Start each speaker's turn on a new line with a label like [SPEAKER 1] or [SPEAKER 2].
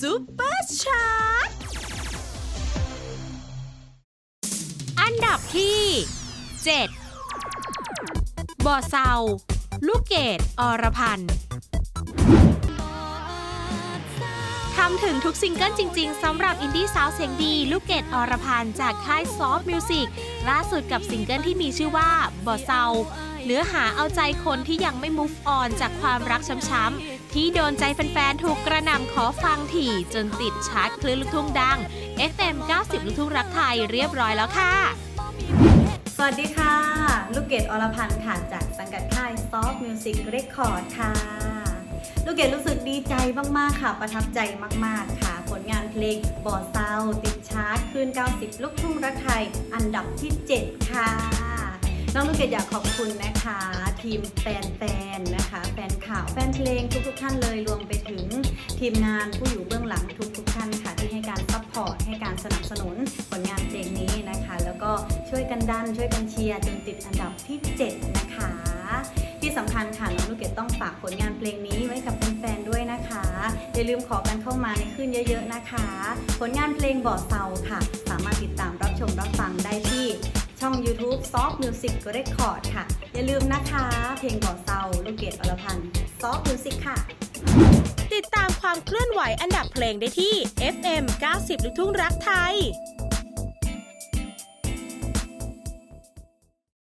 [SPEAKER 1] ซูเปอร์ชาร์ตอันดับที่ 7บอเซา ลูกเกดอรพันธ์ ทำถึงทุกซิงเกิลจริง ๆสำหรับอินดี้สาวเสียงดี ลูกเกดอรพันธ์จากค่ายซอฟต์มิวสิกล่าสุดกับซิงเกิลที่มีชื่อว่าบอเซาเนื้อหาเอาใจคนที่ยังไม่ move on จากความรักช้ำๆที่โดนใจแฟนๆ ถูกกระหน่ำขอฟังถี่จนติดชาร์ตคลื่นลูกทุ่งดัง FM 90 ลูกทุ่งรักไทยเรียบร้อยแล้วค่ะ
[SPEAKER 2] สวัสดีค่ะ ลูกเกดอรพันธ์ค่ะจากสังกัดค่าย Soft Music Record ค่ะ ลูกเกดรู้สึกดีใจมากๆค่ะ ประทับใจมากๆค่ะ ผลงานเพลงบ่อเซาติดชาร์ตคืน 90 ลูกทุ่งรักไทย อันดับที่ 7 ค่ะ น้องลูกเกดอยากขอบคุณนะคะ ทีมแฟนๆนะคะ แฟนข่าวแฟนเพลงทุกๆท่านเลยรวมไปถึงทีมงานผู้อยู่เบื้องหลังทุกๆท่านค่ะที่ให้การซัพพอร์ตให้การสนับสนุนผลงานเพลงนี้นะคะ แล้วก็ช่วยกันดันช่วยกันเชียร์จนติดอันดับที่ 7 นะคะ ที่สำคัญค่ะน้องลูกเกดต้องฝากผลงานเพลงนี้ไว้กับแฟนๆด้วยนะคะอย่าลืมขอกันเข้ามาในขึ้นเยอะๆนะคะ ผลงานเพลงบ่อเซาค่ะ สามารถติดตามรับชมรับฟังได้ที่ช่อง YouTube Soft Music Record ค่ะ อย่าลืมนะคะ เพลงบ่อเซาลูกเกดอรพันธ์ Soft Music ค่ะ
[SPEAKER 1] ติดตามความเคลื่อนไหวอันดับเพลงได้ที่ FM 90ลูกทุ่งรักไทย